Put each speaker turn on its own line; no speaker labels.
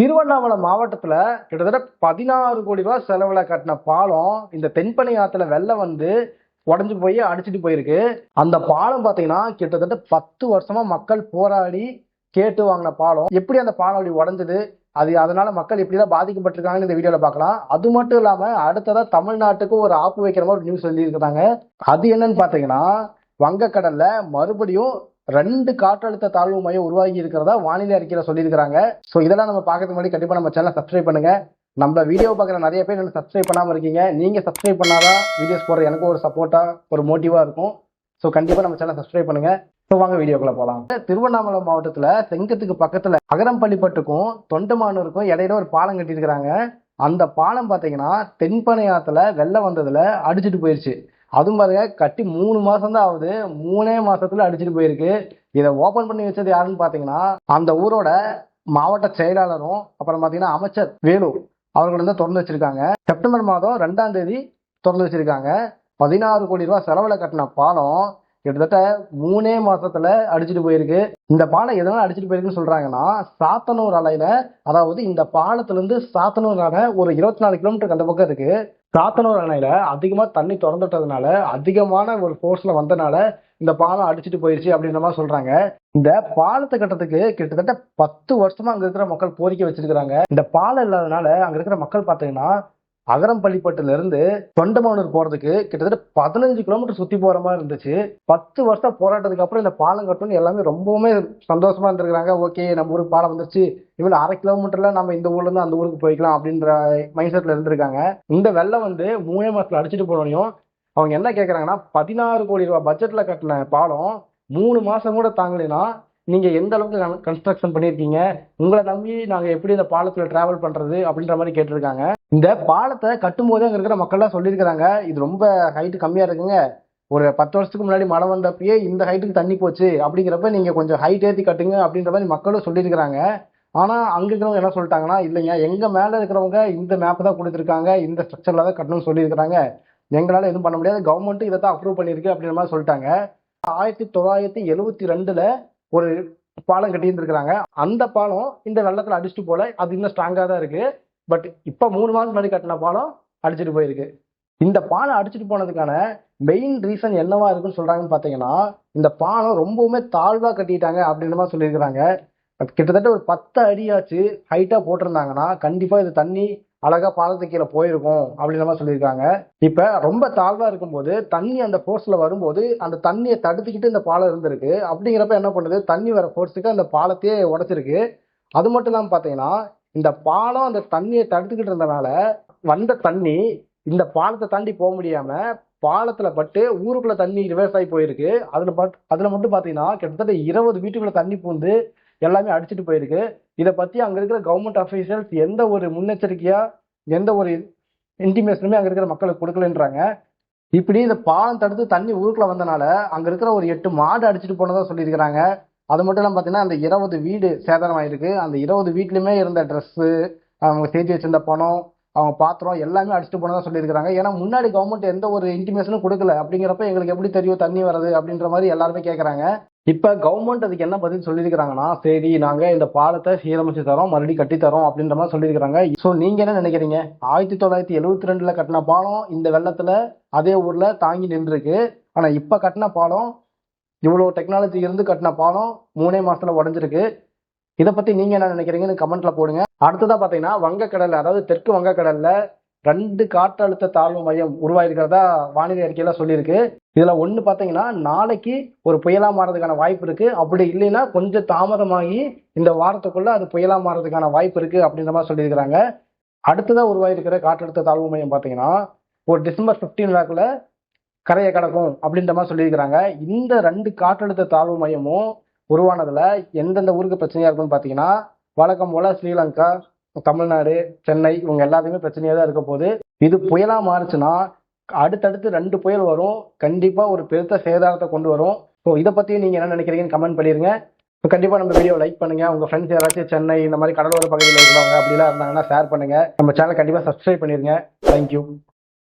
திருவண்ணாமலை மாவட்டத்தில் கிட்டத்தட்ட பதினாறு கோடி ரூபாய் செலவில் கட்டின பாலம் இந்த தென்பனை ஆற்றுல வெள்ளம் வந்து உடஞ்சி போய் அடிச்சிட்டு போயிருக்கு. அந்த பாலம் பார்த்தீங்கன்னா கிட்டத்தட்ட பத்து வருஷமா மக்கள் போராடி கேட்டு வாங்கின பாலம். எப்படி அந்த பாலம் அப்படி உடஞ்சது? அது அதனால மக்கள் எப்படிலாம் பாதிக்கப்பட்டிருக்காங்கன்னு இந்த வீடியோவில் பார்க்கலாம். அது மட்டும் இல்லாமல் அடுத்ததா தமிழ்நாட்டுக்கு ஒரு ஆப்பு வைக்கிற மாதிரி ஒரு நியூஸ் சொல்லியிருக்கிறாங்க. அது என்னன்னு பார்த்தீங்கன்னா வங்கக்கடலில் மறுபடியும் ரெண்டு காற்றழுத்த தாழ்வு மையம் உருவாகி இருக்கிறதா வானிலை அறிக்கையில சொல்லியிருக்கிறாங்க. ஸோ இதெல்லாம் நம்ம பார்க்கறதுக்கு முன்னாடி கண்டிப்பா நம்ம சேனலை சப்ஸ்கிரைப் பண்ணுங்க. நம்ம வீடியோ பார்க்குற நிறைய பேர் என்ன சப்ஸ்கிரைப் பண்ணாமல் இருக்கீங்க. நீங்க சப்ஸ்கிரைப் பண்ணாதான் வீடியோஸ் போடுற எனக்கு ஒரு சப்போர்ட்டா ஒரு மோட்டிவா இருக்கும். ஸோ கண்டிப்பா நம்ம சேனலை சப்ஸ்கிரைப் பண்ணுங்க. ஸோ வாங்க வீடியோக்குள்ள போகலாம் திருவண்ணாமலை மாவட்டத்தில் செங்கத்துக்கு பக்கத்தில் அகரம்பள்ளிப்பட்டுக்கும் தொண்டமானூருக்கும் இடையில ஒரு பாலம் கட்டியிருக்கிறாங்க. அந்த பாலம் பார்த்தீங்கன்னா தென்பனை ஆத்துல வெள்ளம் வந்ததுல அடிச்சிட்டு போயிடுச்சு அதுவும் பாருங்க கட்டி மூணு மாசம் தான் ஆகுது. மூணே மாசத்துல அடிச்சிட்டு போயிருக்கு. இதை ஓபன் பண்ணி வச்சது யாருன்னு பாத்தீங்கன்னா அந்த ஊரோட மாவட்ட செயலாளரும் அப்புறம் பாத்தீங்கன்னா அமைச்சர் வேலு அவர்கள் வந்து திறந்து வச்சிருக்காங்க. செப்டம்பர் மாதம் ரெண்டாம் தேதி திறந்து வச்சிருக்காங்க. பதினாறு கோடி ரூபாய் செலவுல கட்டின பாலம் கிட்டத்தட்ட மூணே மாசத்துல அடிச்சிட்டு போயிருக்கு. இந்த பாலம் எதனால அடிச்சிட்டு போயிருக்குன்னு சொல்றாங்கன்னா சாத்தனூர் அலையில அதாவது இந்த பாலத்துல இருந்து சாத்தனூர் அணை ஒரு இருபத்தி நாலு கிலோமீட்டருக்கு அந்த பக்கம் இருக்கு. சாத்தனூர் அணையில அதிகமா தண்ணி திறந்துட்டதுனால அதிகமான ஒரு ஃபோர்ஸ்ல வந்தனால இந்த பாலம் அடிச்சுட்டு போயிருச்சு அப்படின்ற மாதிரி சொல்றாங்க. இந்த பாலத்தை கட்டத்துக்கு கிட்டத்தட்ட பத்து வருஷமா அங்க இருக்கிற மக்கள் கோரிக்கை வச்சிருக்கிறாங்க. இந்த பாலம் இல்லாதனால அங்க இருக்கிற மக்கள் பாத்தீங்கன்னா அகரம்பள்ளிப்பட்டிலிருந்து தொண்டமானூர் போறதுக்கு கிட்டத்தட்ட பதினஞ்சு கிலோமீட்டர் சுத்தி போற மாதிரி இருந்துச்சு. பத்து வருஷம் போராட்டத்துக்கு அப்புறம் இந்த பாலம் கட்டணும் எல்லாமே ரொம்பவுமே சந்தோஷமா இருந்திருக்காங்க ஓகே நம்ம ஊருக்கு பாலம் வந்துருச்சு. இவ்வளோ அரை கிலோமீட்டர்ல நம்ம இந்த ஊர்ல இருந்து அந்த ஊருக்கு போய்க்கலாம் அப்படின்ற மைண்ட் செட்ல இருந்திருக்காங்க. இந்த வெள்ளம் வந்து மூணே மாசத்துல அடிச்சுட்டு போனோடையும் அவங்க என்ன கேட்குறாங்கன்னா பதினாறு கோடி ரூபாய் பட்ஜெட்ல கட்டின பாலம் மூணு மாசம் கூட தாங்கலைன்னா நீங்க எந்த அளவுக்கு கன்ஸ்ட்ரக்ஷன் பண்ணியிருக்கீங்க உங்களை நம்பி நாங்க எப்படி இந்த பாலத்துல டிராவல் பண்றது அப்படின்ற மாதிரி கேட்டிருக்காங்க. இந்த பாலத்தை கட்டும் போதே இருக்கிற மக்கள்லாம் சொல்லியிருக்கிறாங்க. இது ரொம்ப ஹைட்டு கம்மியாக இருக்குங்க. ஒரு பத்து வருஷத்துக்கு முன்னாடி மழை வந்தப்பயே இந்த ஹைட்டுக்கு தண்ணி போச்சு. அப்படிங்கிறப்ப நீங்கள் கொஞ்சம் ஹைட் ஏற்றி கட்டுங்க அப்படின்ற மாதிரி மக்களும் சொல்லியிருக்கிறாங்க. ஆனால் அங்கே இருக்கிறவங்க என்ன சொல்லிட்டாங்கன்னா இல்லைங்க எங்கள் மேலே இருக்கிறவங்க இந்த மேப்பை தான் கொடுத்துருக்காங்க. இந்த ஸ்ட்ரக்சரில் தான் கட்டணும்னு சொல்லியிருக்கிறாங்க. எங்களால் எதுவும் பண்ண முடியாது. கவர்மெண்ட்டும் இதை தான் அப்ரூவ் பண்ணியிருக்கு அப்படின்ற மாதிரி சொல்லிட்டாங்க. ஆயிரத்தி தொள்ளாயிரத்தி எழுவத்தி ரெண்டில் ஒரு பாலம் கட்டியிருந்துருக்குறாங்க. அந்த பாலம் இந்த வெள்ளத்தில் அடிச்சுட்டு போல அது இன்னும் ஸ்ட்ராங்காக தான் இருக்குது பட் இப்போ மூணு மாதம் முன்னாடி கட்டின பாலம் அடிச்சிட்டு போயிருக்கு. இந்த பாலம் அடிச்சிட்டு போனதுக்கான மெயின் ரீசன் என்னவா இருக்குன்னு சொல்றாங்கன்னு பாத்தீங்கன்னா இந்த பாலம் ரொம்பவுமே தாழ்வா கட்டிட்டாங்க அப்படின்ற மாதிரி சொல்லியிருக்கிறாங்க. கிட்டத்தட்ட ஒரு பத்து அடியாச்சு ஹைட்டா போட்டிருந்தாங்கன்னா கண்டிப்பா இது தண்ணி அழகா பாலத்து கீழே போயிருக்கும் அப்படின்ற மாதிரி சொல்லியிருக்காங்க. இப்ப ரொம்ப தாழ்வா இருக்கும்போது தண்ணி அந்த ஃபோர்ஸ்ல வரும்போது அந்த தண்ணியை தடுத்துக்கிட்டு இந்த பாலம் இருந்திருக்கு. அப்படிங்கிறப்ப என்ன பண்ணுது? தண்ணி வர ஃபோர்ஸுக்கு அந்த பாலத்தையே உடைச்சிருக்கு. அது மட்டும் இல்லாம பாத்தீங்கன்னா இந்த பாலம் அந்த தண்ணியை தடுத்துக்கிட்டு இருந்தனால வந்த தண்ணி இந்த பாலத்தை தாண்டி போக முடியாம பாலத்துல பட்டு ஊருக்குள்ள தண்ணி ரிவர்ஸ் ஆகி போயிருக்கு. அதுல பட் அதுல மட்டும் பாத்தீங்கன்னா கிட்டத்தட்ட இருபது வீட்டுக்குள்ள தண்ணி பூந்து எல்லாமே அடிச்சிட்டு போயிருக்கு. இதை பத்தி அங்க இருக்கிற கவர்மெண்ட் அஃபீஷியல்ஸ் எந்த ஒரு முன்னெச்சரிக்கையா எந்த ஒரு இன்டிமேஷனுமே அங்க இருக்கிற மக்களுக்கு கொடுக்கலன்றாங்க. இப்படி இந்த பாலம் தடுத்து தண்ணி ஊருக்குள்ள வந்தனால அங்க இருக்கிற ஒரு எட்டு மாடு அடிச்சிட்டு போனதா சொல்லியிருக்கிறாங்க. அது மட்டும் இல்லாம பாத்தீங்கன்னா அந்த இருபது வீடு சேதாரம் ஆயிருக்கு. அந்த இருபது வீட்லயுமே இருந்த ட்ரெஸ்ஸு அவங்க சேர்த்து வச்சிருந்த பணம் அவங்க பாத்திரம் எல்லாமே அடிச்சுட்டு போனதா சொல்லியிருக்காங்க ஏன்னா முன்னாடி கவர்மெண்ட் எந்த ஒரு இன்டிமேஷனும் கொடுக்கல. அப்படிங்கிறப்ப எங்களுக்கு எப்படி தெரியும் தண்ணி வருது அப்படின்ற மாதிரி எல்லாருமே கேட்கறாங்க இப்ப கவர்மெண்ட் அதுக்கு என்ன பதில் சொல்லியிருக்காங்கன்னா சரி நாங்க இந்த பாலத்தை சீரமைச்சு தரோம் மறுபடியும் கட்டித்தரோம் அப்படின்ற மாதிரி சொல்லியிருக்காங்க ஸோ நீங்க என்ன நினைக்கிறீங்க? ஆயிரத்தி தொள்ளாயிரத்தி எழுபத்தி ரெண்டுல கட்டின பாலம் இந்த வெள்ளத்துல அதே ஊர்ல தாங்கி நின்றுருக்கு. ஆனா இப்ப கட்டின பாலம் இவ்வளோ டெக்னாலஜி இருந்து கட்டின பாலம் மூணே மாசத்துல உடஞ்சிருக்கு. இதை பத்தி நீங்க என்ன நினைக்கிறீங்கன்னு கமெண்ட்ல போடுங்க. அடுத்ததா பாத்தீங்கன்னா வங்கக்கடல்ல அதாவது தெற்கு வங்கக்கடல்ல ரெண்டு காற்றழுத்த தாழ்வு மையம் உருவாயிருக்கிறதா வானிலை அறிக்கையில சொல்லியிருக்கு. இதுல ஒண்ணு பாத்தீங்கன்னா நாளைக்கு ஒரு புயலா மாறதுக்கான வாய்ப்பு இருக்கு. அப்படி இல்லைன்னா கொஞ்சம் தாமதமாகி இந்த வாரத்துக்குள்ள அது புயலா மாறதுக்கான வாய்ப்பு இருக்கு அப்படின்ற மாதிரி சொல்லியிருக்கிறாங்க. அடுத்ததா உருவாயிருக்கிற காற்றழுத்த தாழ்வு மையம் பாத்தீங்கன்னா ஒரு டிசம்பர் பிப்டீன் வாக்குல கரையை கடக்கும் அப்படின்ற மாதிரி சொல்லியிருக்கிறாங்க. இந்த ரெண்டு காற்றழுத்த தாழ்வு மையமும் உருவானதுல எந்தெந்த ஊருக்கு பிரச்சனையா இருக்குன்னு பாத்தீங்கன்னா வழக்கம் போல ஸ்ரீலங்கா தமிழ்நாடு சென்னை இவங்க எல்லாத்துக்குமே பிரச்சனையா தான் இருக்க போகுது. இது புயலா மாறுச்சுன்னா அடுத்தடுத்து ரெண்டு புயல் வரும். கண்டிப்பா ஒரு பெருத்த சேதாரத்தை கொண்டு வரும். ஸோ இதை பத்தி நீங்க என்ன நினைக்கிறீங்கன்னு கமெண்ட் பண்ணிருங்க. இப்போ கண்டிப்பா நம்ம வீடியோ லைக் பண்ணுங்க. உங்க ஃப்ரெண்ட்ஸ் யாராச்சும் சென்னை இந்த மாதிரி கடலோர பகுதியில் இருக்கிறவங்க அப்படிலாம் இருந்தாங்கன்னா ஷேர் பண்ணுங்க. நம்ம சேனல் கண்டிப்பா சப்ஸ்கிரைப் பண்ணிருங்க. தேங்க்யூ